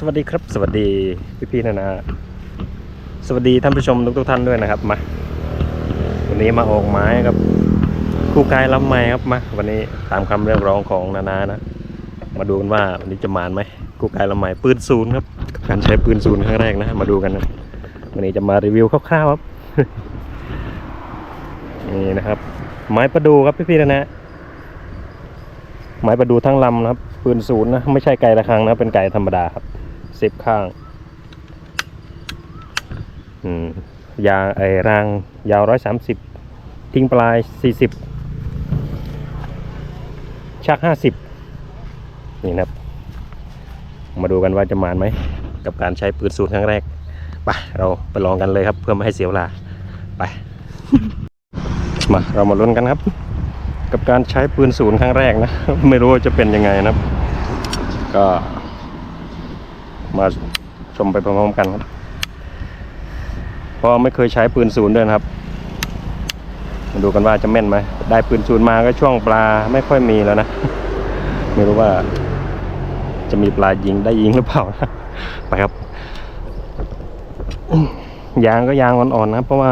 สวัสดีครับ สวัสดีพี่พี่ๆนะนะสวัสดีท่านผู้ชมทุกทุกๆท่านด้วยนะครับมาวันนี้มาออกไม้ครับ คู่กายลำไม้ครับมาวันนี้ตามคำเรียกร้องของนานานะมาดูกันว่าวันนี้จะมานไหมคู่กายลำไม้ปืนศูนย์ครับการใช้ปืนศูนย์ครั้งแรกนะมาดูกันนะวันนี้จะมารีวิวคร่าวๆครับนี่นะครับ ไม้ประดูครับพี่พี่ๆนะนะไม้ประดูทั้งลำนะครับปืนศูนย์นะไม่ใช่ไก่ระฆังนะเป็นไก่ธรรมดาครับ สิบข้างยางไอรางยาวร้อยสามสิบทิ้งปลายสี่สิบชักห้าสิบนี่นะครับ มาดูกันว่าจะมานไหม กับการใช้ปืนศูนย์ครั้งแรกไปเราไปลองกันเลยครับ เพื่อไม่ให้เสียเวลาไป มาเรามาลุ้นกันครับ กับการใช้ปืนศูนย์ครั้งแรกนะ ไม่รู้ว่าจะเป็นยังไงนะครับ ก็ มาชมไปพร้อมๆกันครับเพราะไม่เคยใช้ปืนศูนย์ด้วยนครับ มาดูกันว่าจะแม่นไหม ได้ปืนศูนย์มาก็ช่วงปลาไม่ค่อยมีแล้วนะ ไม่รู้ว่าจะมีปลายิงได้ยิงหรือเปล่านะไปครับ ยางก็ยางอ่อนๆนะเพราะว่า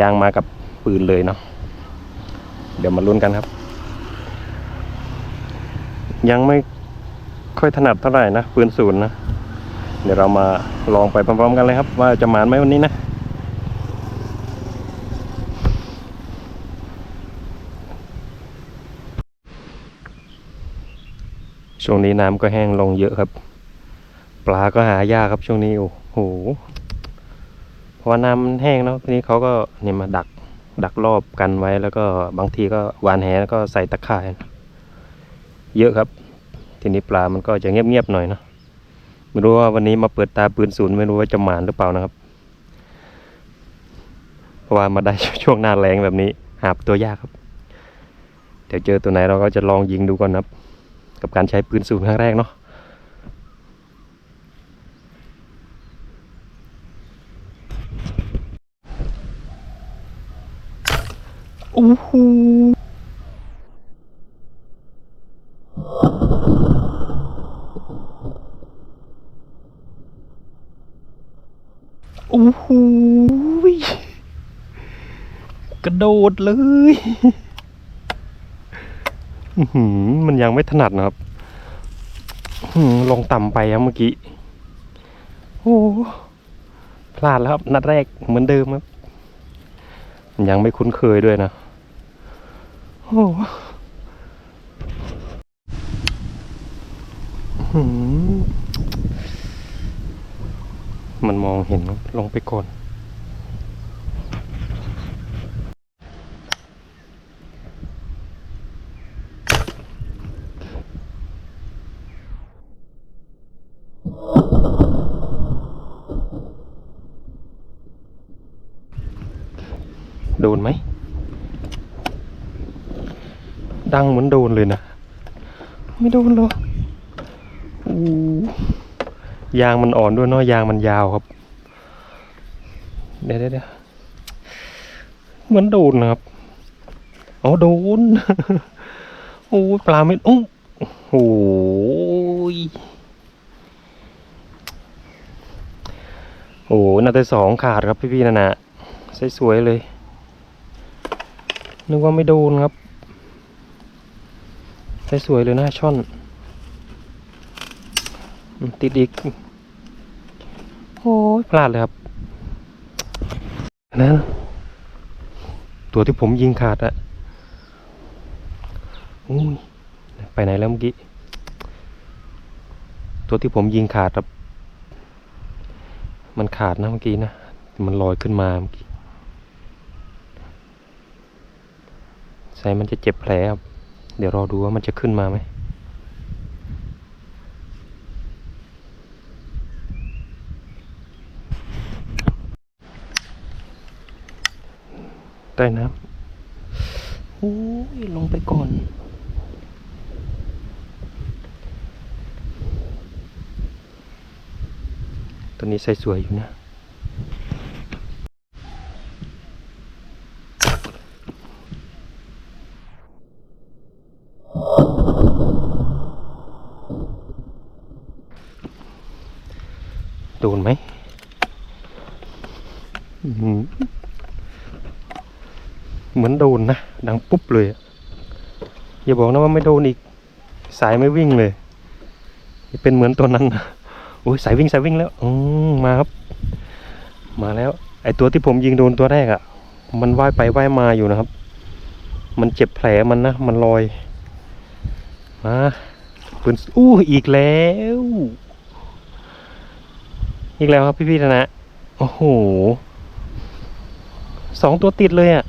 ยางมากับปืนเลยเนาะ เดี๋ยวมาลุ้นกันครับ ยังไม่ ค่อยถนัดเท่าไหร่นะปืนศูนย์นะ เดี๋ยวเรามาลองไปพร้อมๆกันเลยครับ ว่าจะหมานไหมวันนี้นะช่วงนี้น้ำก็แห้งลงเยอะครับ ปลาก็หายากครับช่วงนี้โอ้โหเพราะว่าน้ำแห้งเนาะทีนี้เขาก็เนี่ยมาดักดักรอบกันไว้แล้วก็บางทีก็หวานแหแล้วก็ใส่ตะข่าย เยอะครับ ทีนี้ปลามันก็จะเงียบๆหน่อยเนาะไม่รู้ว่าวันนี้มาเปิดตาปืนศูนย์ไม่รู้ว่าจะหมานหรือเปล่านะครับ เพราะว่ามาได้ช่วงหน้าแรงแบบนี้ หาตัวยากครับ เดี๋ยวเจอตัวไหนเราก็จะลองยิงดูก่อนนะครับ กับการใช้ปืนศูนย์ครั้งแรกเนาะโอ้โหโอ้โหกระโดดเลยมันยังไม่ถนัดนะครับอื้อหือลงต่ำไปครับเมื่อกี้ โอ้พลาดแล้วครับ นัดแรกเหมือนเดิมครับ ยังไม่คุ้นเคยด้วยนะ โอ้หือ มันมองเห็นลงไปก่อนโดนไหม ดังเหมือนโดนเลยนะ ไม่โดนหรอกอู้ ยางมันอ่อนด้วยเนาะยางมันยาวครับ เดี๋ยวเดี๋ยวเหมือนโดนนะครับอ๋อโดนโอ้ปลาไม่โอ้โหโอ้หนาทีสองขาดครับพี่ๆนะนะสวยๆเลย นึกว่าไม่โดนครับสวยๆเลยนะช่อน ติดอีก โอ้ยพลาดเลยครับนะตัวที่ผมยิงขาดอะอุ้ยไปไหนแล้วเมื่อกี้ ตัวที่ผมยิงขาดครับ มันขาดนะเมื่อกี้นะ มันลอยขึ้นมาเมื่อกี้ใส่มันจะเจ็บแผลครับ เดี๋ยวรอดูว่ามันจะขึ้นมาไหม ใต้น้ำโอ้ยลงไปก่อนตัวนี้ใส่สวยอยู่นะ นไหมอื้อหือ เหมือนโดนนะ ดังปุ๊บเลย อย่าบอกนะว่าไม่โดนอีก สายไม่วิ่งเลย เป็นเหมือนตัวนั้นนะโอ้ยสายวิ่งสายวิ่งแล้วอืมมาครับ มาแล้ว ไอตัวที่ผมยิงโดนตัวแรกอะ่ะ มันว่ายไปว่ายมาอยู่นะครับ มันเจ็บแผลมันนะ มันลอย มาปืนอู้อีกแล้ว อีกแล้วครับพี่ๆนะนะ โอ้โหสองตัวติดเลยอะ่ะ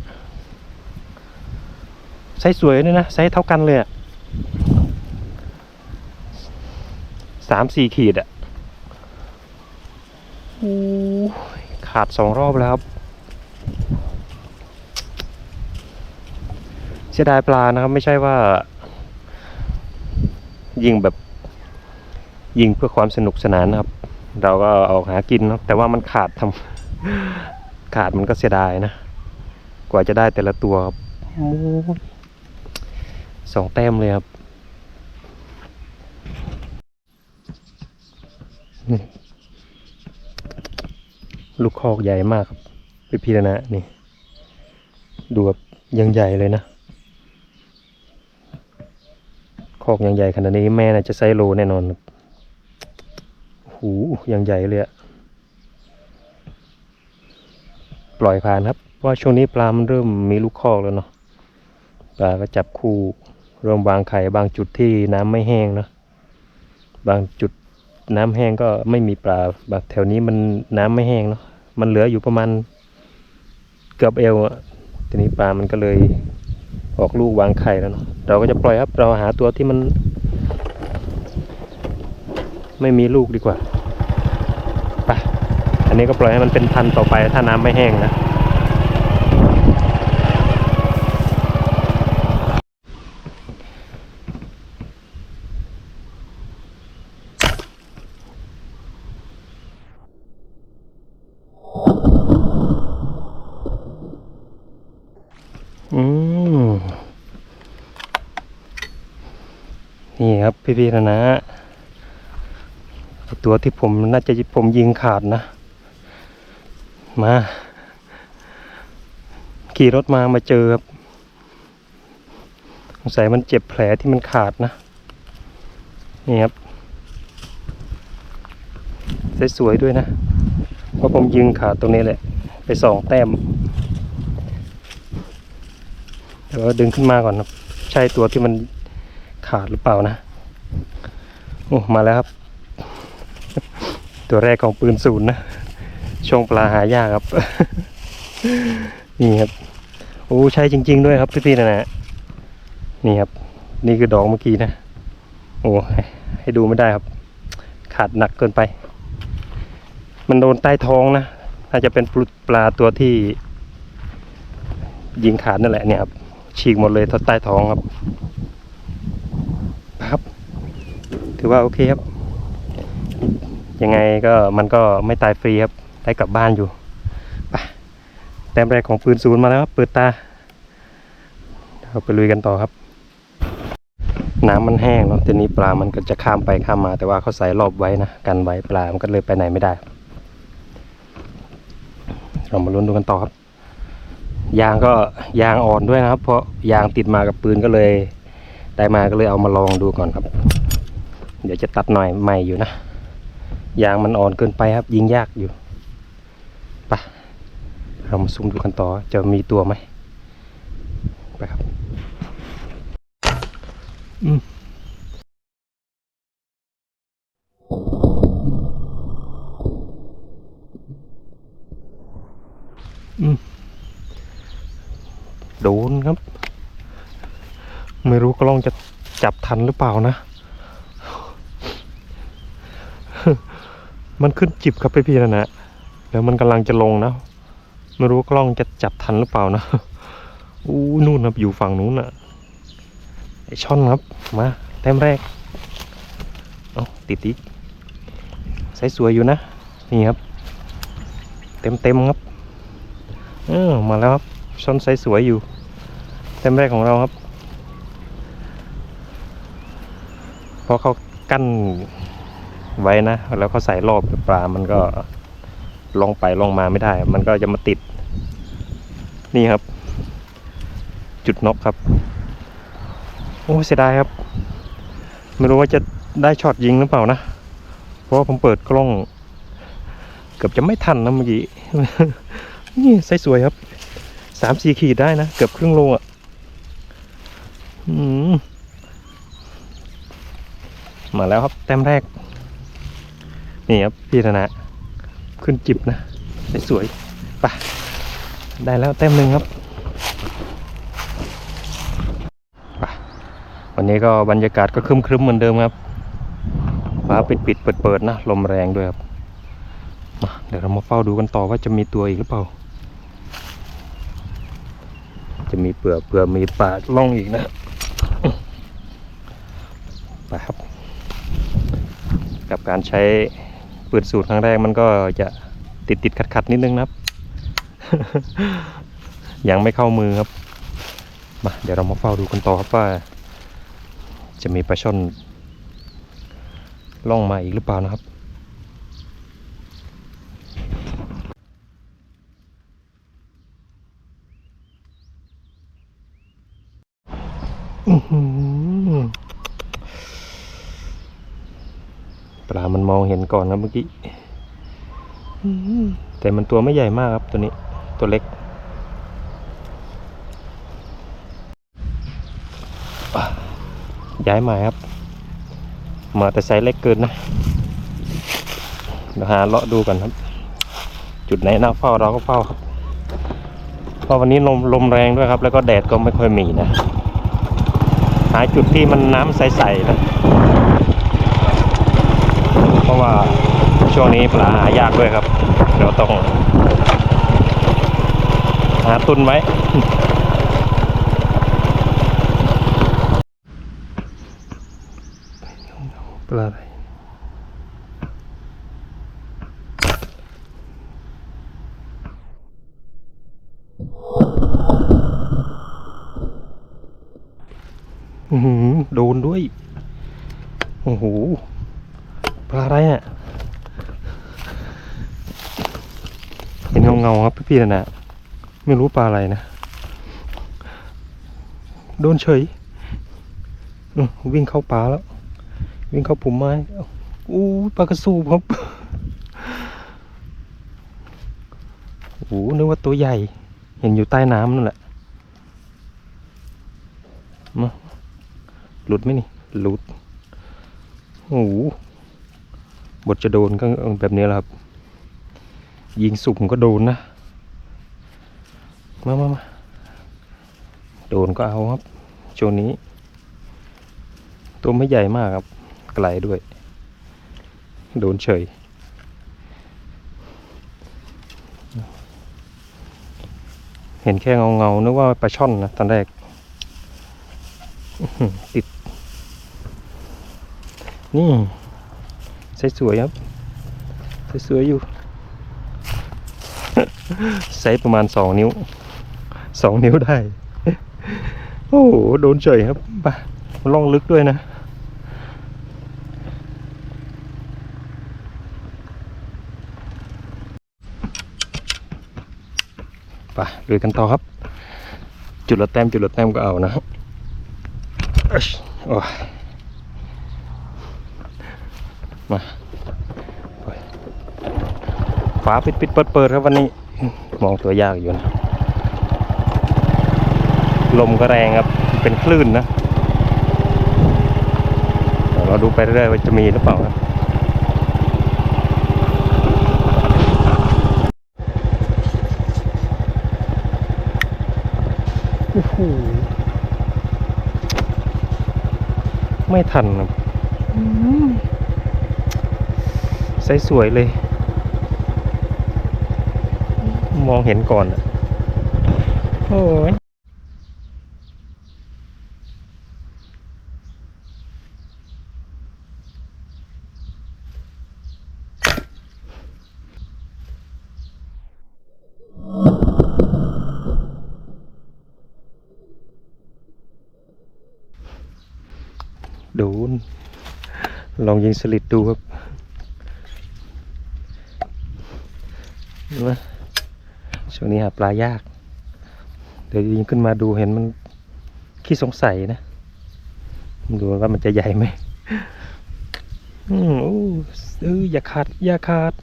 ไซส์สวยด้วยนะไซส์เท่ากันเลยอะสามสี่ขีดอะ่ะขาดสองรอบแล้วครับ เสียดายปลานะครับ ไม่ใช่ว่า ยิงแบบ ยิงเพื่อความสนุกสนานนะครับ เราก็ออกหากินนะแต่ว่ามันขาดทำขาดมันก็เสียดายนะ กว่าจะได้แต่ละตัวครับ สองแต้มเลยครับนี่ลูกคอกใหญ่มากครับพี่พีรนะนี่ ดูแบบยังใหญ่เลยนะ คอกยังใหญ่ขนาดนี้แม่น่าจะไซโลแน่นอนครับโอ้โหยังใหญ่เลยอะปล่อยผ่านครับ เพราะว่าช่วงนี้ปลามันเริ่มมีลูกคอกแล้วเนาะปลาก็จับคู่ เริ่มวางไข่บางจุดที่น้ำไม่แห้งเนอะบางจุดน้ำแห้งก็ไม่มีปลาบางแถวนี้มันน้ำไม่แห้งเนาะมันเหลืออยู่ประมาณเกือบเอวอะทีนี้ปลามันก็เลยออกลูกวางไข่แล้วเนาะเราก็จะปล่อยครับ เราหาตัวที่มัน ไม่มีลูกดีกว่าไปอันนี้ก็ปล่อยให้มันเป็นพันต่อไปถ้าน้ำไม่แห้งนะ พี่ๆนะนะตัวที่ผมน่าจะผมยิงขาดนะ มา ขี่รถมามาเจอครับสงสัยมันเจ็บแผลที่มันขาดนะ นี่ครับสวยๆด้วยนะเพราะผมยิงขาดตรงนี้แหละ ไปสองแต้ม เดี๋ยวดึงขึ้นมาก่อนครับ ใช่ตัวที่มันขาดหรือเปล่านะ โอ้มาแล้วครับ ตัวแรกของปืนศูนย์นะช่วงปลาหายากครับ นี่ครับโอ้ใช่จริง ๆ ด้วยครับพี่ๆนะนะนี่ครับ นี่คือดอกเมื่อกี้นะ โอ้ให้ดูไม่ได้ครับ ขาดหนักเกินไป มันโดนใต้ท้องนะน่าจะเป็นปลาตัวที่ ยิงขาดนั่นแหละเนี่ยครับฉีกหมดเลยทดใต้ท้องครับ ถือว่าโอเคครับ ยังไงก็มันก็ไม่ตายฟรีครับ ได้กลับบ้านอยู่ไปแต้มแรกของปืนศูนย์มาแล้วครับ เปิดตาเราไปลุยกันต่อครับ น้ำมันแห้งเนาะทีนี้ปลามันก็จะข้ามไปข้ามมา แต่ว่าเขาใส่รอบไว้นะกันไว้ปลามันก็เลยไปไหนไม่ได้ เรามาลุ้นดูกันต่อครับ ยางก็ยางอ่อนด้วยนะครับ เพราะยางติดมากับปืนก็เลย ได้มาก็เลยเอามาลองดูก่อนครับ เดี๋ยวจะตัดหน่อยใหม่อยู่นะ ยางมันอ่อนเกินไปครับ ยิงยากอยู่ไปะเรามาซุ่มดูกันต่อจะมีตัวไหมไปครับอืมอืมโดนครับ ไม่รู้กล้องจะจับทันหรือเปล่านะ มันขึ้นจิบครับพี่พี่นะนะแล้วมันกำลังจะลงนะไม่รู้กล้องจะจับทันหรือเปล่านะอู้นู่นครับอยู่ฝั่งนู้นน่ะไอช่อนครับมาแต้มแรกเอาติดอีกใส่สวยอยู่นะนี่ครับ เต็มเต็มครับเออมาแล้วครับช่อนไซส์สวยอยู่ เต็มแรกของเราครับเพราะเขากั้น ไว้นะ แล้วเขาใส่รอบปลา มันก็ลงไปลงมาไม่ได้ มันก็จะมาติด นี่ครับ จุดนกครับ โอ้เสียดายครับ ไม่รู้ว่าจะได้ช็อตยิงหรือเปล่านะ เพราะผมเปิดกล้อง เกือบจะไม่ทันนะเมื่อกี้ นี่ไซส์สวยครับ สามสี่ขีดได้นะ เกือบครึ่งโลอะอืมมาแล้วครับ แต้มแรก นี่ครับพี่ธนะ ขึ้นจิบนะสวยๆไปได้แล้วแต้มหนึ่งครับไปวันนี้ก็บรรยากาศก็ครึ้มๆเหมือนเดิมครับฟ้าปิดปิดเปิดเปิดๆนะลมแรงด้วยครับมาเดี๋ยวเรามาเฝ้าดูกันต่อว่าจะมีตัวอีกหรือเปล่า จะมีเปลือกเปลือกมีปลาล่องอีกนะไปครับ กับการใช้ เปิดสูตรครั้งแรกมันก็จะติดติดขัดขัดๆนิดนึงนะครับ ยังไม่เข้ามือครับมาเดี๋ยวเรามาเฝ้าดูกันต่อครับว่า จะมีปลาช่อนล่องมาอีกหรือเปล่านะครับ อื้อหือป ลามันมองเห็นก่อนนะเมื่อกี้แต่มันตัวไม่ใหญ่มากครับตัวนี้ ตัวเล็กย้ายมาครับ มาแต่ไซส์เล็กเกินนะเดี๋ยวหาเลาะดูกันครับ จุดไหนน่าเฝ้าเราก็เฝ้าครับเพราะวันนี้ลมลมแรงด้วยครับ แล้วก็แดดก็ไม่ค่อยมีนะ หาจุดที่มันน้ำใสๆนะ เพราะว่าช่วงนี้ปลาหายากด้วยครับเราต้องหาตุนไว้ ปลาอะไรหือโดนด้วย โอ้โห ปลาอะไรเนี่ยเห็นเงาเงาๆครับพี่ๆนะนะไม่รู้ปลาอะไรนะ โดนเฉยวิ่งเข้าป่าแล้ว วิ่งเข้าปุ่มไม้อู้ปลากระสูบครับโอ้โหนึกว่าตัวใหญ่ เห็นอยู่ใต้น้ำนั่นแหละมาหลุดไหมนี่ หลุด โอ้โห บทจะโดนก็แบบนี้แหละครับ ยิงสุ่มก็โดนนะ มามามาโดนก็เอาครับช่วงนี้ ตัวไม่ใหญ่มากครับ ไกลด้วย โดนเฉยเห็นแค่เงาเงาๆนึกว่าปลาช่อนนะตอนแรก ติด นี่ ส่สวยครับใส่สวยอยู่ ไซส์ประมาณสองนิ้วสองนิ้วได้ โอ้โห โดนเฉยครับไปล่องลึกด้วยนะไปลุยกันต่อครับ จุดละแต้มจุดละแต้มก็เอานะโอ้ย มาไปฟ้าปิดปิดเปิดเปิดครับวันนี้ มองตัวยากอยู่นะ ลมก็แรงครับ เป็นคลื่นนะ เราดูไปเรื่อยๆว่าจะมีหรือเปล่าครับโอ้โหไม่ทันครับ สสวยเลย มองเห็นก่อนอะโอ้ยโดนลองยิงสลิดดูครับ เห็นไหมช่วงนี้หาปลายาก เดี๋ยวยิงขึ้นมาดูเห็นมันขี้สงสัยนะดูว่ามันจะใหญ่ไหมอืมอู้เอออย่าขาด อย่าขาด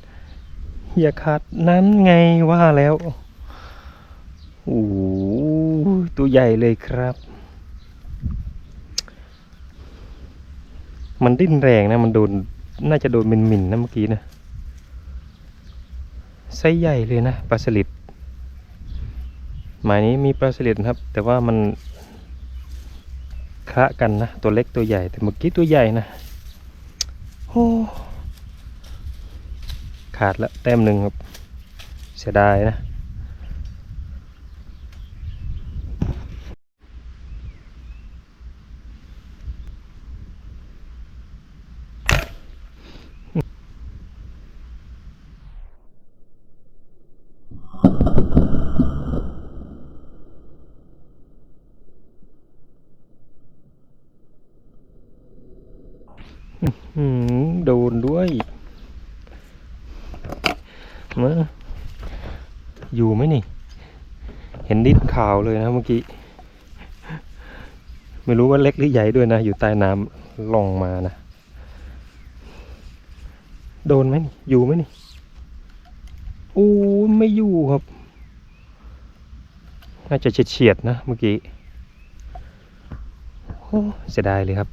อย่าขาดนั้นไงว่าแล้วโอ้ตัวใหญ่เลยครับ มันดิ้นแรงนะ มันโดน น่าจะโดนมินมินนะเมื่อกี้นะ ไซส์ใหญ่เลยนะปลาสลิดหมายนี้มีปลาสลิดนะครับ แต่ว่ามันคละกันนะ ตัวเล็กตัวใหญ่ แต่เมื่อกี้ตัวใหญ่นะโอ้ขาดละแต้มหนึ่งครับ เสียดายนะ อืมโดนด้วยมาอยู่ไหมนี่ เห็นดิ้นขาว เลยนะเมื่อกี้ ไม่รู้ว่าเล็กหรือใหญ่ด้วยนะ อยู่ใต้น้ำล่องมานะ โดนไหมนี่อยู่ไหมนี่โอ้ไม่อยู่ครับ น่าจะเฉียดๆนะเมื่อกี้โอ้เสียดายเลยครับ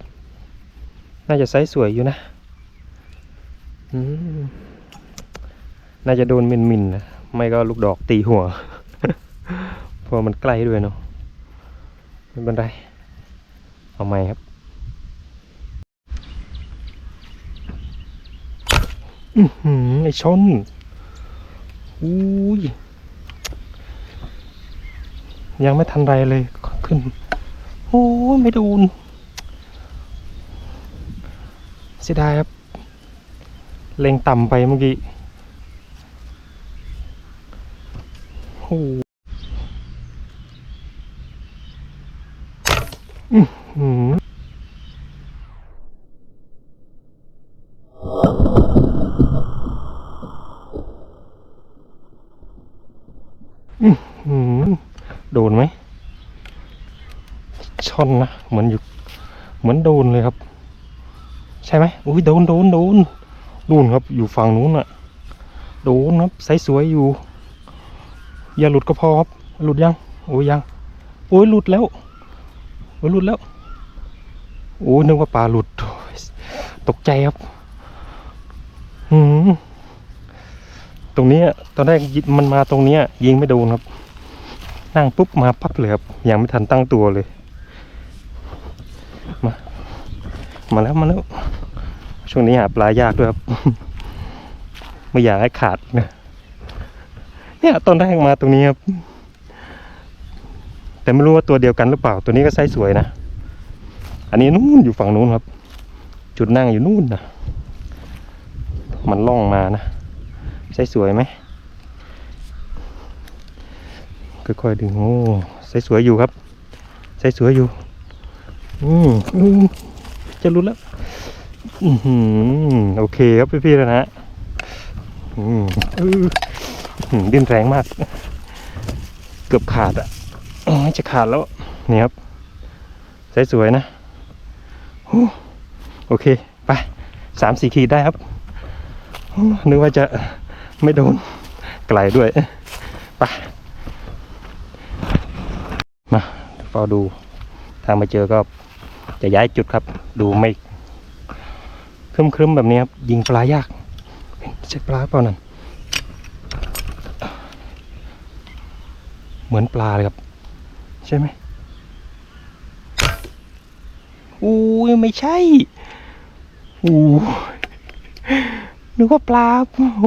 น่าจะไซส์สวยอยู่นะอืมน่าจะโดนมินมินนะ ไม่ก็ลูกดอกตีหัว ราะมันใกล้ด้วยเนาะไม่เป็นไร เอาใหม่ครับอือหือไอชนอุ้ยยังไม่ทันไรเลยขึ้น โอ้ยไม่โดนเสียดายครับ เล็งต่ำไปเมื่อกี้โอ้หืออื้อหือโดนไหมช่ อนนะเหมือนอยู่เหมือนโดนเลยครับ ใช่ไหมอุ้ยโดนโดนโดนนู่นครับ อยู่ฝั่งนู้นอะโดนครับไซส์สวยอยู่ อย่าหลุดก็พอครับ หลุดยังโอ้ยยังโอ้ยหลุดแล้วโอ้ยหลุดแล้วโอ้ยนึกว่าปลาหลุดตกใจครับหืมตรงนี้ตอนแรกมันมาตรงเนี้ยยิงไม่โดนครับ นั่งปุ๊บมาปั๊บเลยครับยังไม่ทันตั้งตัวเลย มา มาแล้วมาแล้ว ช่วงนี้หาปลายากด้วยครับ ไม่อยากให้ขาดนะเนี่ยตอนแรกมาตรงนี้ครับ แต่ไม่รู้ว่าตัวเดียวกันหรือเปล่า ตัวนี้ก็ไซส์สวยนะ อันนี้นู่นอยู่ฝั่งนู้นครับ จุดนั่งอยู่นู่นนะมันล่องมานะไซส์สวยไหมค่อยๆดึงโอ้ไซส์สวยอยู่ครับไซส์สวยอยู่ อืมจะรุดแล้ว อือหือโอเคครับพี่ๆแล้วนะอืมดิ้นแรงมาก เกือบขาดอะจะขาดแล้ว นี่ครับใสวยๆนะโอเค ไปสามสี่ขีดได้ครับนึกว่าจะไม่โดนไกลด้วยไปมาเฝ้าดู ทางมาเจอก็ จะย้ายจุดครับ ดูไม่ครึมๆแบบนี้ครับ ยิงปลายากใช่ปลาเปล่านั่นเหมือนปลาเลยครับ ใช่ไหมอู้ยไม่ใช่อู้นึกว่าปลาโอ้โห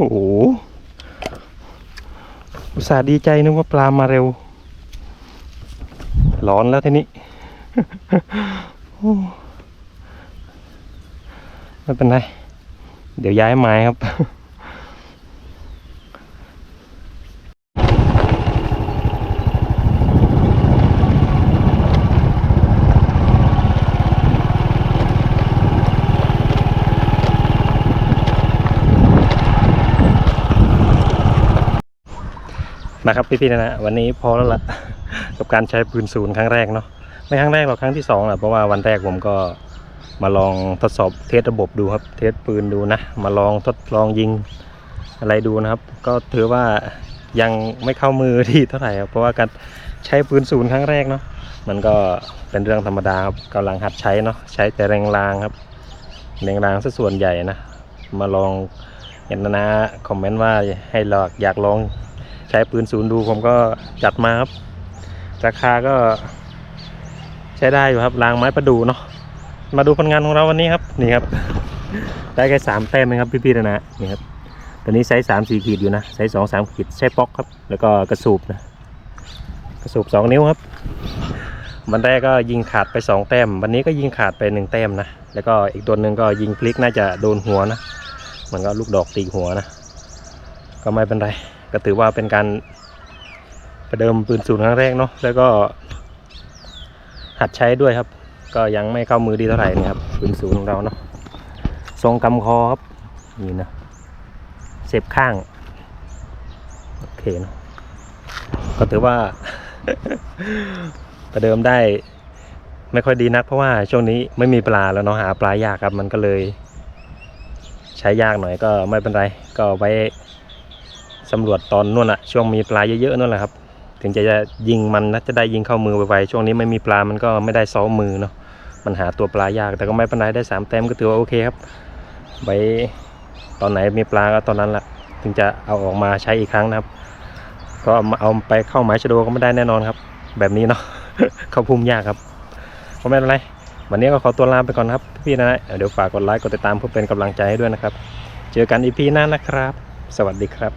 อุตส่าห์ดีใจนึกว่าปลามาเร็วร้อนแล้วทีนี้ ไม่เป็นไร เดี๋ยวย้ายไม้ครับนะครับพี่ๆนะนะวันนี้พอแล้วละกับการใช้ปืนศูนย์ครั้งแรกเนาะ ไม่ครั้งแรกหรอกครั้งที่สองแหละเพราะว่าวันแรกผมก็มาลองทดสอบเทสระบบดูครับ เทสปืนดูนะ มาลองทดลองยิงอะไรดูนะครับ ก็ถือว่ายังไม่เข้ามือที่เท่าไหร่ครับเพราะว่าการใช้ปืนศูนย์ครั้งแรกเนาะมันก็เป็นเรื่องธรรมดาครับกำลังหัดใช้เนาะใช้แต่แรงรางครับแรงรางซะส่วนใหญ่นะมาลองเห็นนะนะคอมเมนต์ว่าให้ลองอยากลองใช้ปืนศูนย์ดูผมก็จัดมาครับราคาก็ ช้ได้อยู่ครับรางไม้ประดูเนาะมาดูผลงานของเราวันนี้ครับนี่ครับ ได้แค่สามแต้มเองครับพี่ๆนะนะนี่ครับตอนนี้ไซส์สามสี่ขีดอยู่นะไซส์สองสามขีดใช้ป๊อกครับ แล้วก็กระสูบนะกระสูบสองนิ้วครับวันแรกก็ยิงขาดไปสองแต้ม วันนี้ก็ยิงขาดไปหนึ่งแต้มนะแล้วก็อีกตัวหนึ่งก็ยิงพลิกน่าจะโดนหัวนะมันก็ลูกดอกตีหัวนะก็ไม่เป็นไรก็ถือว่าเป็นการประเดิมปืนศูนย์ครั้งแรกเนาะแล้วก็ หัดใช้ด้วยครับ ก็ยังไม่เข้ามือดีเท่าไหร่นี่ครับปืนศูนย์ของเราเนาะทรงกำคอครับนี่นะเสียบข้าง โอเคเนาะก็ถือว่า ประเดิมได้ไม่ค่อยดีนักเพราะว่าช่วงนี้ไม่มีปลาแล้วเนาะหาปลายากครับมันก็เลย ใช้ยากหน่อยก็ไม่เป็นไร ก็ไว้สำรวจตอนนู่นอะช่วงมีปลาเยอะๆนู่นแหละครับ ถึงจะยิงมันนะจะได้ยิงเข้ามือไวๆช่วงนี้ไม่มีปลา มันก็ไม่ได้ซ้อมมือเนาะมันหาตัวปลายากแต่ก็ไม่เป็นไรได้สามแต้มก็ถือว่าโอเคครับไว้ตอนไหนมีปลาก็ตอนนั้นแหละถึงจะเอาออกมาใช้อีกครั้งนะครับ ก็เอาไปเข้าหมายชะโดก็ไม่ได้แน่นอนครับ แบบนี้เนาะเข้าพุ่มยากครับก็ไม่เป็นไรวันนี้ก็ขอตัวลาไปก่อนครับพี่นะเดี๋ยวฝากกดไลค์กดติดตามเพื่อเป็นกำลังใจให้ด้วยนะครับ เจอกันอีพีหน้านะครับ สวัสดีครับ